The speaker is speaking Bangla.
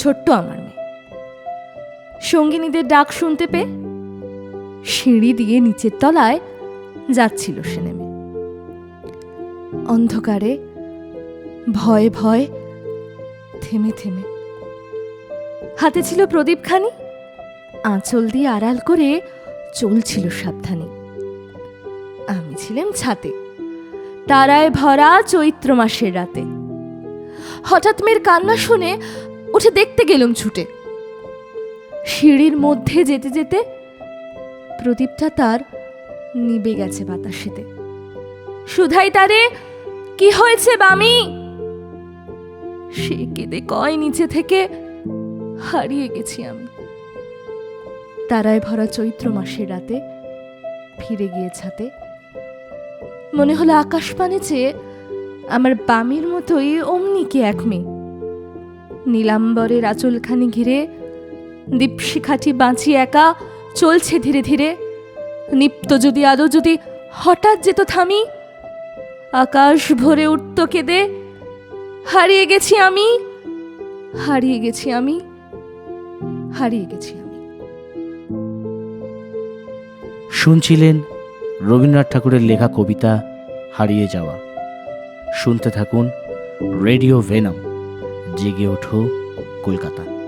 ছোট্ট আমার মেয়ে। সঙ্গিনীদের ডাক শুনতে পেয়ে সিঁড়ি দিয়ে নিচের তলায় যাচ্ছিল সে নেমে। অন্ধকারে ভয়ে ভয়ে থেমে থেমে। হাতে ছিল প্রদীপখানি, আঁচল দিয়ে আড়াল করে চলছিল সাবধানে। আমি ছিলাম ছাতে, তারায় ভরা চৈত্র মাসের রাতে। হঠাৎ মেয়ের কান্না শুনে উঠে দেখতে গেলুম ছুটে। সিঁড়ির মধ্যে যেতে যেতে প্রদীপটা তার নিবে গেছে বাতাসেতে। সুধাই তারে, কি হয়েছে বামি? সে কেঁদে কয় নিচে থেকে, হারিয়ে গেছি আমি। তারায় ভরা চৈত্র মাসের রাতে ফিরে গিয়ে ছাতে মনে হলো আকাশ পানে চেয়ে আমার বামির মতোই অমনি কি এক মেয়ে। নীলাম্বরের আঁচলখানি ঘিরে দীপশিখাটি বাঁচি একা চলছে ধীরে ধীরে। নিপ্ত যদি আদৌ যদি হঠাৎ যেত থামি, আকাশ ভরে উঠত কেঁদে, হারিয়ে গেছি আমি, হারিয়ে গেছি আমি, হারিয়ে গেছি আমি। শুনছিলেন রবীন্দ্রনাথ ঠাকুরের লেখা কবিতা হারিয়ে যাওয়া। শুনতে থাকুন রেডিও ভেনাম। জেগে ওঠো কলকাতা।